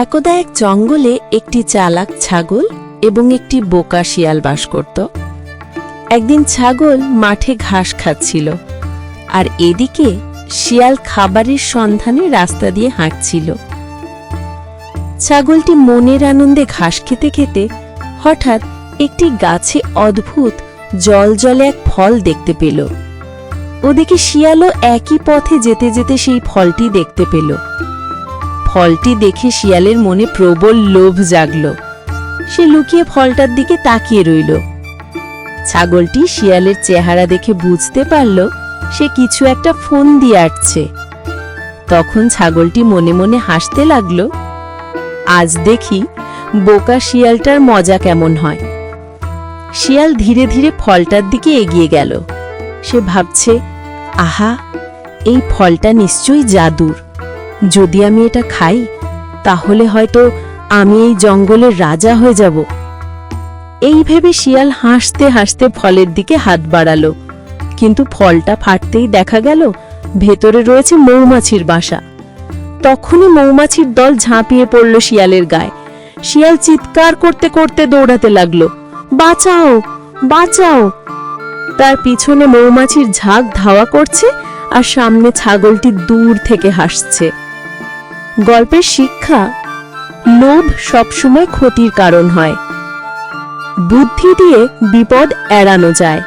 একদা এক জঙ্গলে একটি চালাক ছাগল এবং একটি বোকা শিয়াল বাস করত। একদিন ছাগল মাঠে ঘাস খাচ্ছিল আর এদিকে শিয়াল খাবারের সন্ধানে রাস্তা দিয়ে হাঁটছিল। ছাগলটি মনের আনন্দে ঘাস খেতে খেতে হঠাৎ একটি গাছে অদ্ভুত জল জলে এক ফল দেখতে পেল। ওদিকে শিয়ালও একই পথে যেতে যেতে সেই ফলটি দেখতে পেল। ফলটি দেখে শিয়ালের মনে প্রবল লোভ জাগল। সে লুকিয়ে ফলটার দিকে তাকিয়ে রইল। ছাগলটি শিয়ালের চেহারা দেখে বুঝতে পারল, সে কিছু একটা ফোন দিয়ে আসছে তখন ছাগলটি মনে মনে হাসতে লাগল, আজ দেখি বোকা শিয়ালটার মজা কেমন হয়। শিয়াল ধীরে ধীরে ফলটার দিকে এগিয়ে গেল। সে ভাবছে, আহা, এই ফলটা নিশ্চয়ই জাদুর। যদি আমি এটা খাই, তাহলে হয়তো আমি এই জঙ্গলের রাজা হয়ে যাব। এই ভেবে শিয়াল হাসতে হাসতে ফলের দিকে হাত বাড়ালো। কিন্তু ফলটা ফাটতেই দেখা গেল ভেতরে রয়েছে মৌমাছির বাসা। তখনই মৌমাছির দল ঝাঁপিয়ে পড়ল শিয়ালের গায়ে। শিয়াল চিৎকার করতে করতে দৌড়াতে লাগল। বাঁচাও বাঁচাও। তার পিছনে মৌমাছির ঝাঁক ধাওয়া করছে আর সামনে ছাগলটি দূর থেকে হাসছে। গল্পের শিক্ষা লোভ সবসময় ক্ষতির কারণ হয়। বুদ্ধি দিয়ে বিপদ এড়ানো যায়।